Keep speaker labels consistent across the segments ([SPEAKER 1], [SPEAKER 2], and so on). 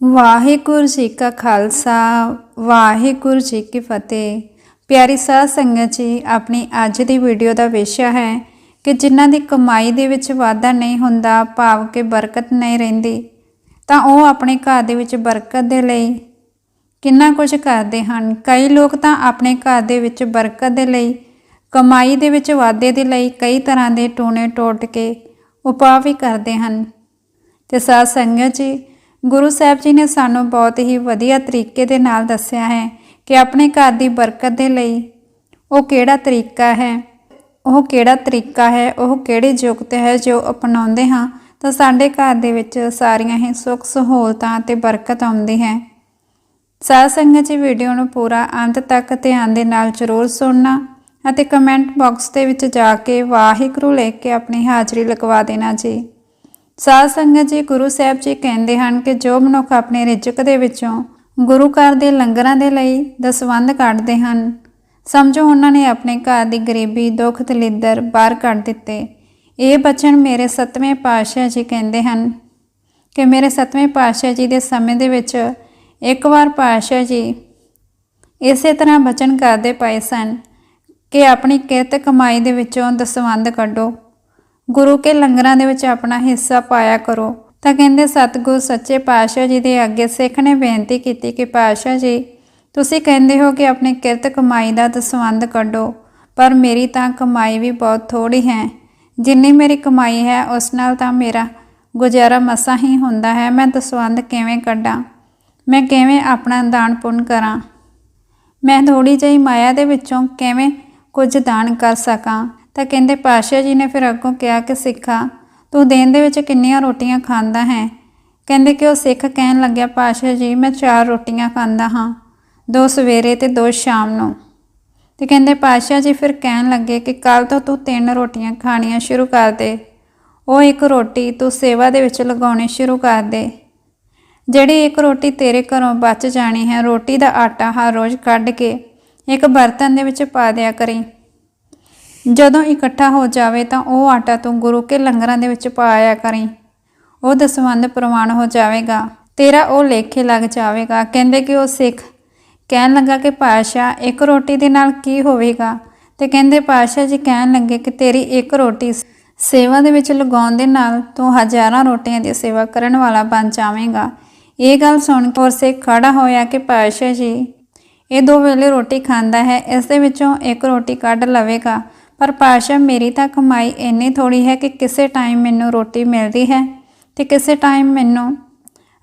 [SPEAKER 1] ਵਾਹਿਗੁਰੂ ਜੀ ਕਾ ਖਾਲਸਾ, ਵਾਹਿਗੁਰੂ ਜੀ ਕੀ ਫਤਿਹ। ਪਿਆਰੀ ਸਾਧ ਸੰਗਤ ਜੀ, ਆਪਣੀ ਅੱਜ ਦੀ ਵੀਡੀਓ ਦਾ ਵਿਸ਼ਾ ਹੈ ਕਿ ਜਿਨ੍ਹਾਂ ਦੀ ਕਮਾਈ ਦੇ ਵਿੱਚ ਵਾਧਾ ਨਹੀਂ ਹੁੰਦਾ, ਭਾਵ ਕਿ ਬਰਕਤ ਨਹੀਂ ਰਹਿੰਦੀ, ਤਾਂ ਉਹ ਆਪਣੇ ਘਰ ਦੇ ਵਿੱਚ ਬਰਕਤ ਦੇ ਲਈ ਕਿੰਨਾ ਕੁਝ ਕਰਦੇ ਹਨ। ਕਈ ਲੋਕ ਤਾਂ ਆਪਣੇ ਘਰ ਦੇ ਵਿੱਚ ਬਰਕਤ ਦੇ ਲਈ, ਕਮਾਈ ਦੇ ਵਿੱਚ ਵਾਧੇ ਦੇ ਲਈ ਕਈ ਤਰ੍ਹਾਂ ਦੇ ਟੂਣੇ ਟੋਟ ਕੇ ਉਪਾਅ ਵੀ ਕਰਦੇ ਹਨ। ਤੇ ਸਾਧ ਸੰਗਤ ਜੀ ਗੁਰੂ ਸਾਹਿਬ ਜੀ ਨੇ ਸਾਨੂੰ ਬਹੁਤ ਹੀ ਵਧੀਆ ਤਰੀਕੇ ਦੇ ਨਾਲ ਦੱਸਿਆ ਹੈ ਕਿ ਆਪਣੇ ਘਰ ਦੀ ਬਰਕਤ ਦੇ ਲਈ ਉਹ ਕਿਹੜਾ ਤਰੀਕਾ ਹੈ, ਉਹ ਕਿਹੜਾ ਤਰੀਕਾ ਹੈ, ਉਹ ਕਿਹੜੇ ਯੁਕਤ ਹੈ ਜੋ ਅਪਣਾਉਂਦੇ ਹਾਂ, ਤਾਂ ਸਾਡੇ ਘਰ ਦੇ ਵਿੱਚ ਸਾਰੀਆਂ ਹੀ ਸੁੱਖ ਸਹੂਲਤਾਂ ਤੇ ਬਰਕਤ ਆਉਂਦੀ ਹੈ। ਸਾਧ ਸੰਗਤ ਜੀ, ਵੀਡੀਓ ਨੂੰ ਪੂਰਾ ਅੰਤ ਤੱਕ ਧਿਆਨ ਦੇ ਨਾਲ ਜ਼ਰੂਰ ਸੁਣਨਾ ਅਤੇ ਕਮੈਂਟ ਬਾਕਸ ਦੇ ਵਿੱਚ ਜਾ ਕੇ ਵਾਹਿਗੁਰੂ ਲਿਖ ਕੇ ਆਪਣੀ ਹਾਜ਼ਰੀ ਲਗਵਾ ਦੇਣਾ ਜੀ। ਸਾਧ ਸੰਗਤ ਜੀ, ਗੁਰੂ ਸਾਹਿਬ ਜੀ ਕਹਿੰਦੇ ਹਨ ਕਿ ਜੋ ਮਨੁੱਖ ਆਪਣੇ ਰਿਜ਼ਕ ਦੇ ਵਿੱਚੋਂ ਗੁਰੂ ਘਰ ਦੇ ਲੰਗਰਾਂ ਦੇ ਲਈ ਦਸਵੰਧ ਕੱਢਦੇ ਹਨ, ਸਮਝੋ ਉਹਨਾਂ ਨੇ ਆਪਣੇ ਘਰ ਦੀ ਗਰੀਬੀ, ਦੁੱਖ, ਦਲਿੱਦਰ ਬਾਹਰ ਕੱਢ ਦਿੱਤੇ। ਇਹ ਬਚਨ ਮੇਰੇ ਸਤਵੇਂ ਪਾਤਸ਼ਾਹ ਜੀ ਕਹਿੰਦੇ ਹਨ ਕਿ ਮੇਰੇ ਸਤਵੇਂ ਪਾਤਸ਼ਾਹ ਜੀ ਦੇ ਸਮੇਂ ਦੇ ਵਿੱਚ ਇੱਕ ਵਾਰ ਪਾਤਸ਼ਾਹ ਜੀ ਇਸੇ ਤਰ੍ਹਾਂ ਬਚਨ ਕਰਦੇ ਪਏ ਸਨ ਕਿ ਆਪਣੀ ਕਿਰਤ ਕਮਾਈ ਦੇ ਵਿੱਚੋਂ ਦਸਵੰਧ ਕੱਢੋ। ਗੁਰੂ ਕੇ ਲੰਗਰਾਂ ਦੇ ਵਿੱਚ ਆਪਣਾ ਹਿੱਸਾ ਪਾਇਆ ਕਰੋ। ਤਾਂ ਕਹਿੰਦੇ, ਸਤਿਗੁਰ ਸੱਚੇ ਪਾਤਸ਼ਾਹ ਜੀ ਦੇ ਅੱਗੇ ਸਿੱਖ ਨੇ ਬੇਨਤੀ ਕੀਤੀ ਕਿ ਪਾਤਸ਼ਾਹ ਜੀ, ਤੁਸੀਂ ਕਹਿੰਦੇ ਹੋ ਕਿ ਆਪਣੀ ਕਿਰਤ ਕਮਾਈ ਦਾ ਦਸਵੰਧ ਕੱਢੋ, ਪਰ ਮੇਰੀ ਤਾਂ ਕਮਾਈ ਵੀ ਬਹੁਤ ਥੋੜੀ ਹੈ। ਜਿੰਨੀ ਮੇਰੀ ਕਮਾਈ ਹੈ, ਉਸ ਨਾਲ ਤਾਂ ਮੇਰਾ ਗੁਜ਼ਾਰਾ ਮਸਾਂ ਹੀ ਹੁੰਦਾ ਹੈ। ਮੈਂ ਦਸਵੰਧ ਕਿਵੇਂ ਕੱਢਾਂ? ਮੈਂ ਕਿਵੇਂ ਆਪਣਾ ਦਾਨ ਪੁੰਨ ਕਰਾਂ? ਮੈਂ ਥੋੜੀ ਜਿਹੀ ਮਾਇਆ ਦੇ ਵਿੱਚੋਂ ਕਿਵੇਂ ਕੁਝ ਦਾਨ ਕਰ ਸਕਾਂ? ਤਾਂ ਕਹਿੰਦੇ ਪਾਸ਼ਾ ਜੀ ਨੇ ਫਿਰ ਅੱਗੋਂ ਕਿਹਾ ਕਿ ਸਿੱਖਾ, ਤੂੰ ਦਿਨ ਦੇ ਵਿੱਚ ਕਿੰਨੀਆਂ ਰੋਟੀਆਂ ਖਾਂਦਾ ਹੈ? ਕਹਿੰਦੇ ਕਿ ਉਹ ਸਿੱਖ ਕਹਿਣ ਲੱਗਿਆ ਪਾਸ਼ਾ ਜੀ, ਮੈਂ ਚਾਰ ਰੋਟੀਆਂ ਖਾਂਦਾ ਹਾਂ, ਦੋ ਸਵੇਰੇ ਤੇ ਦੋ ਸ਼ਾਮ ਨੂੰ। ਤੇ ਕਹਿੰਦੇ ਪਾਸ਼ਾ ਜੀ ਫਿਰ ਕਹਿਣ ਲੱਗੇ ਕਿ ਕੱਲ ਤੋਂ ਤੂੰ ਤਿੰਨ ਰੋਟੀਆਂ ਖਾਣੀਆਂ ਸ਼ੁਰੂ ਕਰ ਦੇ। ਉਹ ਇੱਕ ਰੋਟੀ ਤੂੰ ਸੇਵਾ ਦੇ ਵਿੱਚ ਲਗਾਉਣੀ ਸ਼ੁਰੂ ਕਰ ਦੇ। ਜਿਹੜੀ ਇੱਕ ਰੋਟੀ ਤੇਰੇ ਘਰੋਂ ਬਚ ਜਾਣੀ ਹੈ, ਰੋਟੀ ਦਾ ਆਟਾ ਹਰ ਰੋਜ਼ ਕੱਢ ਕੇ ਇੱਕ ਬਰਤਨ ਦੇ ਵਿੱਚ ਪਾ ਦਿਆ ਕਰੀ। ਜਦੋਂ ਇਕੱਠਾ ਹੋ ਜਾਵੇ ਤਾਂ ਉਹ ਆਟਾ ਤੂੰ ਗੁਰੂ ਕੇ ਲੰਗਰਾਂ ਦੇ ਵਿੱਚ ਪਾਇਆ ਕਰੀ। ਉਹ ਦਸਵੰਧ ਪ੍ਰਮਾਣ ਹੋ ਜਾਵੇਗਾ। ਤੇਰਾ ਉਹ ਲੇਖੇ ਲੱਗ ਜਾਵੇਗਾ। ਕਹਿੰਦੇ ਕਿ ਉਹ ਸਿੱਖ। ਕਹਿਣ ਲੱਗਾ ਕਿ ਪਾਸ਼ਾ ਇੱਕ ਰੋਟੀ ਦੇ ਨਾਲ ਕੀ ਹੋਵੇਗਾ? ਤੇ ਕਹਿੰਦੇ ਪਾਸ਼ਾ ਜੀ ਕਹਿਣ ਲੱਗੇ ਕਿ ਤੇਰੀ ਇੱਕ ਰੋਟੀ ਸੇਵਾ ਦੇ ਵਿੱਚ ਲਗਾਉਣ ਦੇ ਨਾਲ ਤੂੰ ਹਜ਼ਾਰਾਂ ਰੋਟੀਆਂ ਦੀ ਸੇਵਾ ਕਰਨ ਵਾਲਾ ਬਣ ਜਾਵੇਂਗਾ। ਇਹ ਗੱਲ ਸੁਣ ਕੇ ਉਹ ਸਿੱਖ ਖੜਾ ਹੋਇਆ ਕਿ ਪਾਸ਼ਾ ਜੀ, ਇਹ ਦੋ ਵੇਲੇ ਰੋਟੀ ਖਾਂਦਾ ਹੈ, ਇਸ ਦੇ ਵਿੱਚੋਂ ਇੱਕ ਰੋਟੀ ਕੱਢ ਲਵੇਗਾ। ਪਰ ਪਾਸ਼ਾ, ਮੇਰੀ ਤਾਂ ਕਮਾਈ ਇੰਨੀ ਥੋੜੀ ਹੈ ਕਿ ਕਿਸੇ ਟਾਈਮ ਮੈਨੂੰ ਰੋਟੀ ਮਿਲਦੀ ਹੈ ਤੇ ਕਿਸੇ ਟਾਈਮ ਮੈਨੂੰ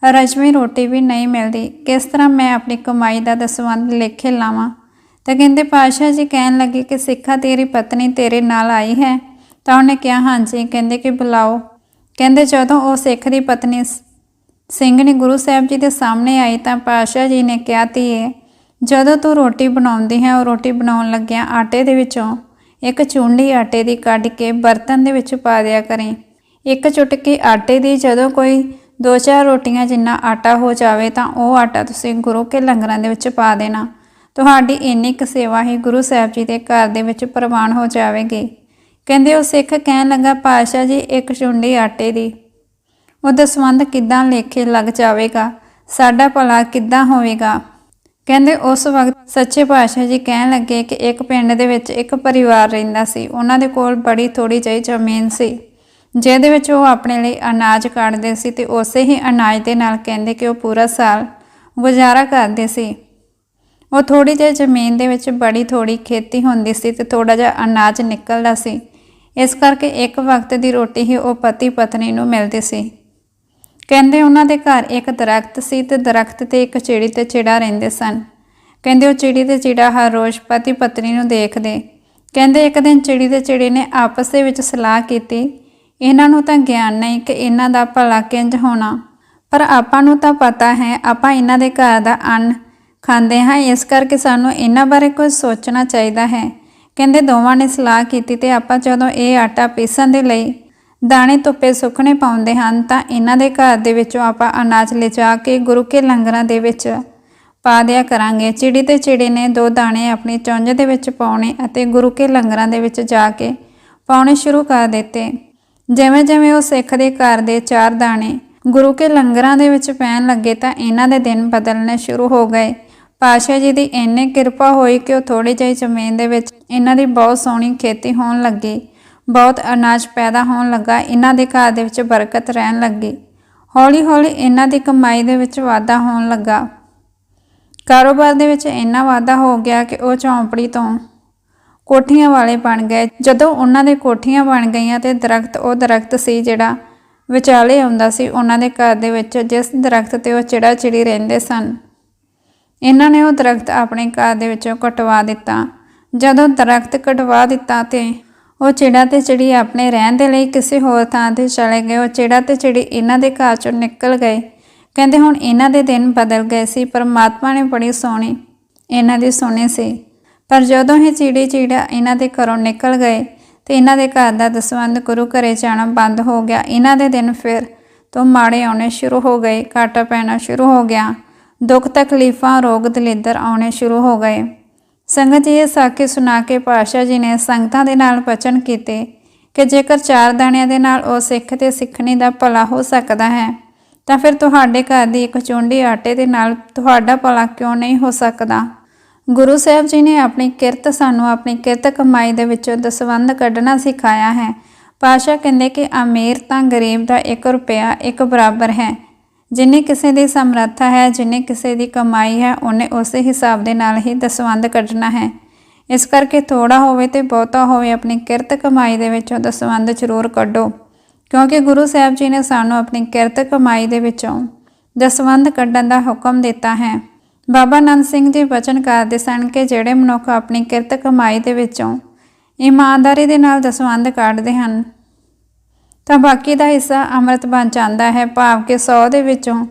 [SPEAKER 1] ਰਜਵੀਂ ਰੋਟੀ ਵੀ ਨਹੀਂ ਮਿਲਦੀ। ਕਿਸ ਤਰ੍ਹਾਂ ਮੈਂ ਆਪਣੀ ਕਮਾਈ ਦਾ ਦਸਵੰਧ ਲੇਖੇ ਲਾਵਾਂ? ਤਾਂ ਕਹਿੰਦੇ, ਪਾਸ਼ਾ ਜੀ ਕਹਿਣ ਲੱਗੇ ਕਿ ਸਿੱਖਾ ਤੇਰੀ ਪਤਨੀ ਤੇਰੇ ਨਾਲ ਆਈ ਹੈ। ਤਾਂ ਉਹਨੇ ਕਿਹਾ, ਹਾਂਜੀ। ਕਹਿੰਦੇ ਕਿ ਬੁਲਾਓ। ਕਹਿੰਦੇ, ਜਦੋਂ ਉਹ ਸਿੱਖ ਦੀ ਪਤਨੀ ਸਿੰਘ ਨੇ ਗੁਰੂ ਸਾਹਿਬ ਜੀ ਦੇ ਸਾਹਮਣੇ ਆਈ ਤਾਂ ਪਾਸ਼ਾ ਜੀ ਨੇ ਕਿਹਾ, ਧੀਏ, ਜਦੋਂ ਤੂੰ ਰੋਟੀ ਬਣਾਉਂਦੀ ਹੈ, ਉਹ ਰੋਟੀ ਬਣਾਉਣ ਲੱਗਿਆ ਆਟੇ ਦੇ ਵਿੱਚੋਂ ਇੱਕ ਚੁੰਡੀ ਆਟੇ ਦੀ ਕੱਢ ਕੇ ਬਰਤਨ ਦੇ ਵਿੱਚ ਪਾ ਦਿਆ ਕਰੇ। ਇੱਕ ਚੁਟਕੀ ਆਟੇ ਦੀ ਜਦੋਂ ਕੋਈ ਦੋ ਚਾਰ ਰੋਟੀਆਂ ਜਿੰਨਾ ਆਟਾ ਹੋ ਜਾਵੇ ਤਾਂ ਉਹ ਆਟਾ ਤੁਸੀਂ ਗੁਰੂ ਕੇ ਲੰਗਰਾਂ ਦੇ ਵਿੱਚ ਪਾ ਦੇਣਾ। ਤੁਹਾਡੀ ਇੰਨੀ ਕੁ ਸੇਵਾ ਹੀ ਗੁਰੂ ਸਾਹਿਬ ਜੀ ਦੇ ਘਰ ਦੇ ਵਿੱਚ ਪ੍ਰਵਾਨ ਹੋ ਜਾਵੇਗੀ। ਕਹਿੰਦੇ ਉਹ ਸਿੱਖ ਕਹਿਣ ਲੱਗਾ ਪਾਸ਼ਾ ਜੀ, ਇੱਕ ਚੁੰਡੀ ਆਟੇ ਦੀ। ਉਹ ਦਸਵੰਧ ਕਿੱਦਾਂ ਲੇਖੇ ਲੱਗ ਜਾਵੇਗਾ? ਸਾਡਾ ਭਲਾ ਕਿੱਦਾਂ ਹੋਵੇਗਾ? ਕਹਿੰਦੇ ਉਸ ਵਕਤ ਸੱਚੇ ਪਾਤਸ਼ਾਹ ਜੀ ਕਹਿਣ ਲੱਗੇ ਕਿ ਇੱਕ ਪਿੰਡ ਦੇ ਵਿੱਚ ਇੱਕ ਪਰਿਵਾਰ ਰਹਿੰਦਾ ਸੀ। ਉਹਨਾਂ ਦੇ ਕੋਲ ਬੜੀ ਥੋੜੀ ਜਿਹੀ ਜ਼ਮੀਨ ਸੀ। ਜਿਹਦੇ ਵਿੱਚ ਉਹ ਆਪਣੇ ਲਈ ਅਨਾਜ ਕੱਢਦੇ ਸੀ ਤੇ ਉਸੇ ਹੀ ਅਨਾਜ ਦੇ ਨਾਲ ਕਹਿੰਦੇ ਕਿ ਉਹ ਪੂਰਾ ਸਾਲ ਗੁਜ਼ਾਰਾ ਕਰਦੇ ਸੀ। ਉਹ ਥੋੜੀ ਜਿਹੀ ਜ਼ਮੀਨ ਦੇ ਵਿੱਚ ਬੜੀ ਥੋੜੀ ਖੇਤੀ ਹੁੰਦੀ ਸੀ ਤੇ ਥੋੜਾ ਜਿਹਾ ਅਨਾਜ ਨਿਕਲਦਾ ਸੀ। ਇਸ ਕਰਕੇ ਇੱਕ ਵਕਤ ਦੀ ਰੋਟੀ ਹੀ ਉਹ ਪਤੀ ਪਤਨੀ ਨੂੰ ਮਿਲਦੀ ਸੀ। ਕਹਿੰਦੇ ਉਹਨਾਂ ਦੇ ਘਰ ਇੱਕ ਦਰਖਤ ਸੀ ਤੇ ਦਰਖਤ ਤੇ ਇੱਕ ਚਿੜੀ ਤੇ ਚਿੜਾ ਰਹਿੰਦੇ ਸਨ। ਕਹਿੰਦੇ ਉਹ ਚਿੜੀ ਤੇ ਚਿੜਾ ਹਰ ਰੋਜ਼ ਪਤੀ ਪਤਨੀ ਨੂੰ ਦੇਖਦੇ। ਕਹਿੰਦੇ ਇੱਕ ਦਿਨ ਚਿੜੀ ਤੇ ਚਿੜੀ ਨੇ ਆਪਸ ਦੇ ਵਿੱਚ ਸਲਾਹ ਕੀਤੀ। ਇਹਨਾਂ ਨੂੰ ਤਾਂ ਗਿਆਨ ਨਹੀਂ ਕਿ ਇਹਨਾਂ ਦਾ ਭਲਾ ਕਿੰਜ ਹੋਣਾ। ਪਰ ਆਪਾਂ ਨੂੰ ਤਾਂ ਪਤਾ ਹੈ, ਆਪਾਂ ਇਹਨਾਂ ਦੇ ਘਰ ਦਾ ਅੰਨ ਖਾਂਦੇ ਹਾਂ, ਇਸ ਕਰਕੇ ਸਾਨੂੰ ਇਹਨਾਂ ਬਾਰੇ ਕੁਝ ਸੋਚਣਾ ਚਾਹੀਦਾ ਹੈ। ਕਹਿੰਦੇ ਦੋਵਾਂ ਨੇ ਸਲਾਹ ਕੀਤੀ ਤੇ ਆਪਾਂ ਜਦੋਂ ਇਹ ਆਟਾ ਪੀਸਣ ਦੇ ਲਈ ਦਾਣੇ ਧੁੱਪੇ ਸੁੱਕਣੇ ਪਾਉਂਦੇ ਹਨ, ਤਾਂ ਇਹਨਾਂ ਦੇ ਘਰ ਦੇ ਵਿੱਚੋਂ ਆਪਾਂ ਅਨਾਜ ਲਿਜਾ ਕੇ ਗੁਰੂ ਕੇ ਲੰਗਰਾਂ ਦੇ ਵਿੱਚ ਪਾ ਦਿਆ ਕਰਾਂਗੇ। ਚਿੜੀ ਤੇ ਚਿੜੀ ਨੇ ਦੋ ਦਾਣੇ ਆਪਣੀ ਚੁੰਝ ਦੇ ਵਿੱਚ ਪਾਉਣੇ ਅਤੇ ਗੁਰੂ ਕੇ ਲੰਗਰਾਂ ਦੇ ਵਿੱਚ ਜਾ ਕੇ ਪਾਉਣੇ ਸ਼ੁਰੂ ਕਰ ਦਿੱਤੇ। ਜਿਵੇਂ ਜਿਵੇਂ ਉਹ ਸਿੱਖ ਦੇ ਘਰ ਦੇ ਚਾਰ ਦਾਣੇ ਗੁਰੂ ਕੇ ਲੰਗਰਾਂ ਦੇ ਵਿੱਚ ਪੈਣ ਲੱਗੇ, ਤਾਂ ਇਹਨਾਂ ਦੇ ਦਿਨ ਬਦਲਣੇ ਸ਼ੁਰੂ ਹੋ ਗਏ। ਪਾਸ਼ਾ ਜੀ ਦੀ ਇੰਨੀ ਕਿਰਪਾ ਹੋਈ ਕਿ ਉਹ ਥੋੜੀ ਜਿਹੀ ਜ਼ਮੀਨ ਦੇ ਵਿੱਚ ਇਹਨਾਂ ਦੀ ਬਹੁਤ ਸੋਹਣੀ ਖੇਤੀ ਹੋਣ ਲੱਗੀ। ਬਹੁਤ ਅਨਾਜ ਪੈਦਾ ਹੋਣ ਲੱਗਾ। ਇਹਨਾਂ ਦੇ ਘਰ ਦੇ ਵਿੱਚ ਬਰਕਤ ਰਹਿਣ ਲੱਗੀ। ਹੌਲੀ ਹੌਲੀ ਇਹਨਾਂ ਦੀ ਕਮਾਈ ਦੇ ਵਿੱਚ ਵਾਧਾ ਹੋਣ ਲੱਗਾ। ਕਾਰੋਬਾਰ ਦੇ ਵਿੱਚ ਇੰਨਾ ਵਾਧਾ ਹੋ ਗਿਆ ਕਿ ਉਹ ਝੌਂਪੜੀ ਤੋਂ ਕੋਠੀਆਂ ਵਾਲੇ ਬਣ ਗਏ। ਜਦੋਂ ਉਹਨਾਂ ਦੇ ਕੋਠੀਆਂ ਬਣ ਗਈਆਂ ਤੇ ਦਰਖਤ ਉਹ ਦਰਖਤ ਸੀ ਜਿਹੜਾ ਵਿਚਾਲੇ ਆਉਂਦਾ ਸੀ, ਉਹਨਾਂ ਦੇ ਘਰ ਦੇ ਵਿੱਚ ਜਿਸ ਦਰਖਤ ਤੇ ਉਹ ਚਿੜਾ ਚਿੜੀ ਰਹਿੰਦੇ ਸਨ, ਇਹਨਾਂ ਨੇ ਉਹ ਦਰਖਤ ਆਪਣੇ ਘਰ ਦੇ ਵਿੱਚੋਂ ਕਟਵਾ ਦਿੱਤਾ। ਜਦੋਂ ਦਰਖਤ ਕਟਵਾ ਦਿੱਤਾ ਤੇ ਉਹ ਚਿੜਾ ਤੇ ਚਿੜੀ ਆਪਣੇ ਰਹਿਣ ਦੇ ਲਈ ਕਿਸੇ ਹੋਰ ਥਾਂ ਤੇ ਚਲੇ ਗਏ, ਉਹ ਚਿੜਾ ਤੇ ਚਿੜੀ ਇਹਨਾਂ ਦੇ ਘਰ ਚੋਂ ਨਿਕਲ ਗਏ। ਕਹਿੰਦੇ ਹੁਣ ਇਹਨਾਂ ਦੇ ਦਿਨ ਬਦਲ ਗਏ ਸੀ, ਪਰਮਾਤਮਾ ਨੇ ਬੜੀ ਸੋਹਣੀ ਇਹਨਾਂ ਦੀ ਸੁਣੀ ਸੀ। ਪਰ ਜਦੋਂ ਹੀ ਚਿੜੀ ਚਿੜਾ ਇਹਨਾਂ ਦੇ ਘਰੋਂ ਨਿਕਲ ਗਏ ਤੇ ਇਹਨਾਂ ਦੇ ਘਰ ਦਾ ਦਸਵੰਧ ਗੁਰੂ ਘਰੇ ਜਾਣਾ ਬੰਦ ਹੋ ਗਿਆ, ਇਹਨਾਂ ਦੇ ਦਿਨ ਫਿਰ ਤੋਂ ਮਾੜੇ ਆਉਣੇ ਸ਼ੁਰੂ ਹੋ ਗਏ, ਘਾਟਾ ਪੈਣਾ ਸ਼ੁਰੂ ਹੋ ਗਿਆ, ਦੁੱਖ ਤਕਲੀਫਾਂ ਰੋਗ ਦਲਿੱਦਰ ਆਉਣੇ ਸ਼ੁਰੂ ਹੋ ਗਏ। ਸੰਗਤ ਜੀ ਇਹ ਸਾਖੀ ਸੁਣਾ ਕੇ ਪਾਸ਼ਾ ਜੀ ਨੇ ਸੰਗਤਾਂ ਦੇ ਨਾਲ ਬਚਨ ਕੀਤੇ ਕਿ ਜੇਕਰ ਚਾਰ ਦਾਣਿਆਂ ਦੇ ਨਾਲ ਉਹ ਸਿੱਖ ਤੇ ਸਿੱਖਣੀ ਦਾ ਭਲਾ ਹੋ ਸਕਦਾ ਹੈ, ਤਾਂ ਫਿਰ ਤੁਹਾਡੇ ਘਰ ਦੀ ਇੱਕ ਚੁੰਡੀ ਆਟੇ ਦੇ ਨਾਲ ਤੁਹਾਡਾ ਭਲਾ ਕਿਉਂ ਨਹੀਂ ਹੋ ਸਕਦਾ? ਗੁਰੂ ਸਾਹਿਬ ਜੀ ਨੇ ਆਪਣੀ ਕਿਰਤ, ਸਾਨੂੰ ਆਪਣੀ ਕਿਰਤ ਕਮਾਈ ਦੇ ਵਿੱਚੋਂ ਦਸਵੰਧ ਕੱਢਣਾ ਸਿਖਾਇਆ ਹੈ। ਪਾਸ਼ਾ ਕਹਿੰਦੇ ਕਿ ਅਮੀਰ ਤਾਂ ਗਰੀਬ ਦਾ 1 ਰੁਪਿਆ ਇੱਕ ਬਰਾਬਰ ਹੈ। ਜਿੰਨੇ ਕਿਸੇ ਦੀ ਸਮਰੱਥਾ ਹੈ, ਜਿੰਨੇ ਕਿਸੇ ਦੀ ਕਮਾਈ ਹੈ, ਉਹਨੇ ਉਸੇ ਹਿਸਾਬ ਦੇ ਨਾਲ ਹੀ ਦਸਵੰਧ ਕੱਢਣਾ ਹੈ। ਇਸ ਕਰਕੇ ਥੋੜਾ ਹੋਵੇ ਤੇ ਬਹੁਤਾ ਹੋਵੇ ਆਪਣੀ ਕਿਰਤ ਕਮਾਈ ਦੇ ਵਿੱਚੋਂ ਦਸਵੰਧ ਜ਼ਰੂਰ ਕੱਢੋ। ਕਿਉਂਕਿ ਗੁਰੂ ਸਾਹਿਬ ਜੀ ਨੇ ਸਾਨੂੰ ਆਪਣੀ ਕਿਰਤ ਕਮਾਈ ਦੇ ਵਿੱਚੋਂ ਦਸਵੰਧ ਕੱਢਣ ਦਾ ਹੁਕਮ ਦਿੱਤਾ ਹੈ। ਬਾਬਾ ਨੰਦ ਸਿੰਘ ਜੀ ਬਚਨ ਕਰਦੇ ਸਨ ਕਿ ਜਿਹੜੇ ਮਨੁੱਖ ਆਪਣੀ ਕਿਰਤ ਕਮਾਈ ਦੇ ਵਿੱਚੋਂ ਇਮਾਨਦਾਰੀ ਦੇ ਨਾਲ ਦਸਵੰਧ ਕੱਢਦੇ ਹਨ ਤਾਂ ਬਾਕੀ ਦਾ ਹਿੱਸਾ ਅੰਮ੍ਰਿਤ ਬਣ ਜਾਂਦਾ ਹੈ। ਭਾਵ ਕਿ 100 ਦੇ ਵਿੱਚੋਂ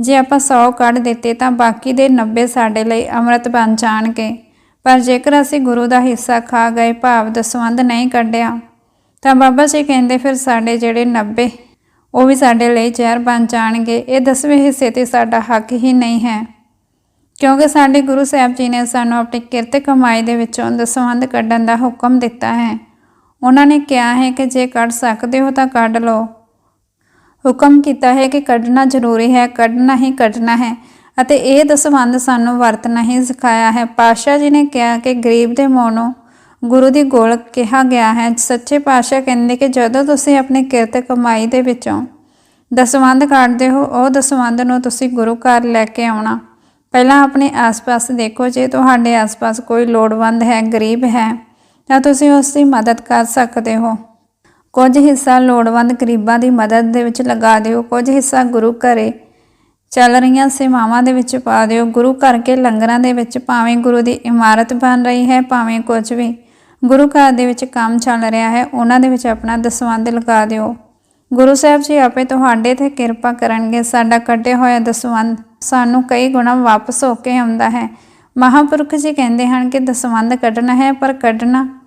[SPEAKER 1] ਜੇ ਆਪਾਂ 100 ਕੱਢ ਦਿੱਤੇ ਤਾਂ ਬਾਕੀ ਦੇ 90 ਸਾਡੇ ਲਈ ਅੰਮ੍ਰਿਤ ਬਣ ਜਾਣਗੇ। ਪਰ ਜੇਕਰ ਅਸੀਂ ਗੁਰੂ ਦਾ ਹਿੱਸਾ ਖਾ ਗਏ, ਭਾਵ ਦਸਵੰਧ ਨਹੀਂ ਕੱਢਿਆ, ਤਾਂ ਬਾਬਾ ਜੀ ਕਹਿੰਦੇ ਫਿਰ ਸਾਡੇ ਜਿਹੜੇ 90 ਉਹ ਵੀ ਸਾਡੇ ਲਈ ਜ਼ਹਿਰ ਬਣ ਜਾਣਗੇ। ਇਹ ਦਸਵੇਂ ਹਿੱਸੇ ਤੇ ਸਾਡਾ ਹੱਕ ਹੀ ਨਹੀਂ ਹੈ। ਕਿਉਂਕਿ ਸਾਡੇ ਗੁਰੂ ਸਾਹਿਬ ਜੀ ਨੇ ਸਾਨੂੰ ਆਪਣੀ ਕਿਰਤ ਕਮਾਈ ਦੇ ਵਿੱਚੋਂ ਦਸਵੰਧ ਕੱਢਣ ਦਾ ਹੁਕਮ ਦਿੱਤਾ ਹੈ। ਉਹਨਾਂ ਨੇ ਕਿਹਾ ਹੈ ਕਿ ਜੇ ਕੱਢ ਸਕਦੇ ਹੋ ਤਾਂ ਕੱਢ ਲਓ। ਹੁਕਮ ਕੀਤਾ ਹੈ ਕਿ ਕੱਢਣਾ ਜ਼ਰੂਰੀ ਹੈ, ਕੱਢਣਾ ਹੀ ਕੱਢਣਾ ਹੈ ਅਤੇ ਇਹ ਦਸਵੰਧ ਸਾਨੂੰ ਵਰਤਣਾ ਹੀ ਸਿਖਾਇਆ ਹੈ। ਪਾਸ਼ਾ ਜੀ ਨੇ ਕਿਹਾ ਕਿ ਗਰੀਬ ਦੇ ਮੋਨੋਂ ਗੁਰੂ ਦੀ ਗੋਲਕ ਕਿਹਾ ਗਿਆ ਹੈ। ਸੱਚੇ ਪਾਸ਼ਾ ਕਹਿੰਦੇ ਕਿ ਜਦੋਂ ਤੁਸੀਂ ਆਪਣੀ ਕਿਰਤ ਕਮਾਈ ਦੇ ਵਿੱਚੋਂ ਦਸਵੰਧ ਕੱਢਦੇ ਹੋ, ਉਹ ਦਸਵੰਧ ਨੂੰ ਤੁਸੀਂ ਗੁਰੂ ਘਰ ਲੈ ਕੇ ਆਉਣਾ। ਪਹਿਲਾਂ ਆਪਣੇ ਆਸ-ਪਾਸ ਦੇਖੋ, ਜੇ ਤੁਹਾਡੇ ਆਸ-ਪਾਸ ਕੋਈ ਲੋੜਵੰਦ ਹੈ, ਗਰੀਬ ਹੈ ਤਾਂ ਤੁਸੀਂ ਉਸ ਦੀ ਮਦਦ ਕਰ ਸਕਦੇ ਹੋ। ਕੁਝ ਹਿੱਸਾ ਲੋੜਵੰਦ ਗਰੀਬਾਂ ਦੀ ਮਦਦ ਦੇ ਵਿੱਚ ਲਗਾ ਦਿਓ। ਕੁਝ ਹਿੱਸਾ ਗੁਰੂ ਘਰੇ ਚੱਲ ਰਹੀਆਂ ਸੇਵਾਵਾਂ ਦੇ ਵਿੱਚ ਪਾ ਦਿਓ। ਗੁਰੂ ਘਰ ਕੇ ਲੰਗਰਾਂ ਦੇ ਵਿੱਚ ਭਾਵੇਂ ਗੁਰੂ ਦੀ ਇਮਾਰਤ ਬਣ ਰਹੀ ਹੈ, ਭਾਵੇਂ ਕੁਝ ਵੀ। ਗੁਰੂ ਘਰ ਦੇ ਵਿੱਚ ਕੰਮ ਚੱਲ ਰਿਹਾ ਹੈ, ਉਹਨਾਂ ਦੇ ਵਿੱਚ ਆਪਣਾ ਦਸਵੰਧ ਲਗਾ ਦਿਓ। ਗੁਰੂ ਸਾਹਿਬ ਜੀ, ਆਪੇ ਤੁਹਾਡੇ ਤੇ ਕਿਰਪਾ ਕਰਨਗੇ। ਸਾਡਾ ਕੱਢਿਆ ਹੋਇਆ ਦਸਵੰਧ ਸਾਨੂੰ ਕਈ ਗੁਣਾ ਵਾਪਸ ਹੋ ਕੇ ਆਉਂਦਾ ਹੈ। ਮਹਾਪੁਰਖ ਜੀ ਕਹਿੰਦੇ ਹਨ ਕਿ ਦਸਵੰਧ ਕੱਢਣਾ ਹੈ, ਪਰ ਕੱਢਣਾ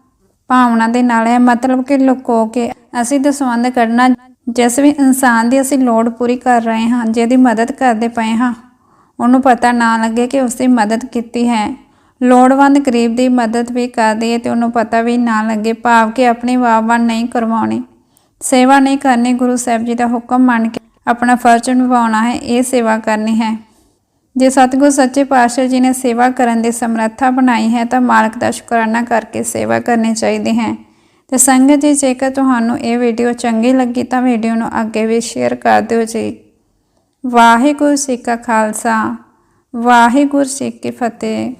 [SPEAKER 1] ਭਾਵਨਾ ਦੇ ਨਾਲ ਹੈ। ਮਤਲਬ ਕਿ ਲੁਕੋ ਕੇ ਅਸੀਂ ਦਸਵੰਧ ਕੱਢਣਾ, ਜਿਸ ਵੀ ਇਨਸਾਨ ਦੀ ਅਸੀਂ ਲੋੜ ਪੂਰੀ ਕਰ ਰਹੇ ਹਾਂ, ਜਿਹਦੀ ਮਦਦ ਕਰਦੇ ਪਏ ਹਾਂ, ਉਹਨੂੰ ਪਤਾ ਨਾ ਲੱਗੇ ਕਿ ਉਸ ਦੀ ਮਦਦ ਕੀਤੀ ਹੈ। ਲੋੜਵੰਦ ਗਰੀਬ ਦੀ ਮਦਦ ਵੀ ਕਰਦੀ ਹੈ ਤੇ ਉਹਨੂੰ ਪਤਾ ਵੀ ਨਾ ਲੱਗੇ ਭਾਵ ਕਿ ਆਪਣੀ ਵਾਹਵਾਨ ਨਹੀਂ ਕਰਵਾਉਣੀ। ਸੇਵਾ ਨਹੀਂ ਕਰਨੀ, ਗੁਰੂ ਸਾਹਿਬ ਜੀ ਦਾ ਹੁਕਮ ਮੰਨ ਕੇ ਆਪਣਾ ਫਰਜ਼ ਨਿਭਾਉਣਾ ਹੈ, ਇਹ ਸੇਵਾ ਕਰਨੀ ਹੈ। ਜੇ ਸਤਿਗੁਰ ਸੱਚੇ ਪਾਤਸ਼ਾਹ ਜੀ ਨੇ ਸੇਵਾ ਕਰਨ ਦੀ ਸਮਰੱਥਾ ਬਣਾਈ ਹੈ, ਤਾਂ ਮਾਲਕ ਦਾ ਸ਼ੁਕਰਾਨਾ ਕਰਕੇ ਸੇਵਾ ਕਰਨੀ ਚਾਹੀਦੀ ਹੈ। ਤੇ ਸੰਗਤ ਜੀ, ਜੇਕਰ ਤੁਹਾਨੂੰ ਇਹ ਵੀਡੀਓ ਚੰਗੀ ਲੱਗੀ, ਤਾਂ ਵੀਡੀਓ ਨੂੰ ਅੱਗੇ ਵੀ ਸ਼ੇਅਰ ਕਰ ਦਿਓ ਜੀ। ਵਾਹਿਗੁਰੂ ਜੀ ਕਾ ਖਾਲਸਾ, ਵਾਹਿਗੁਰੂ ਜੀ ਕੀ ਫਤਿਹ।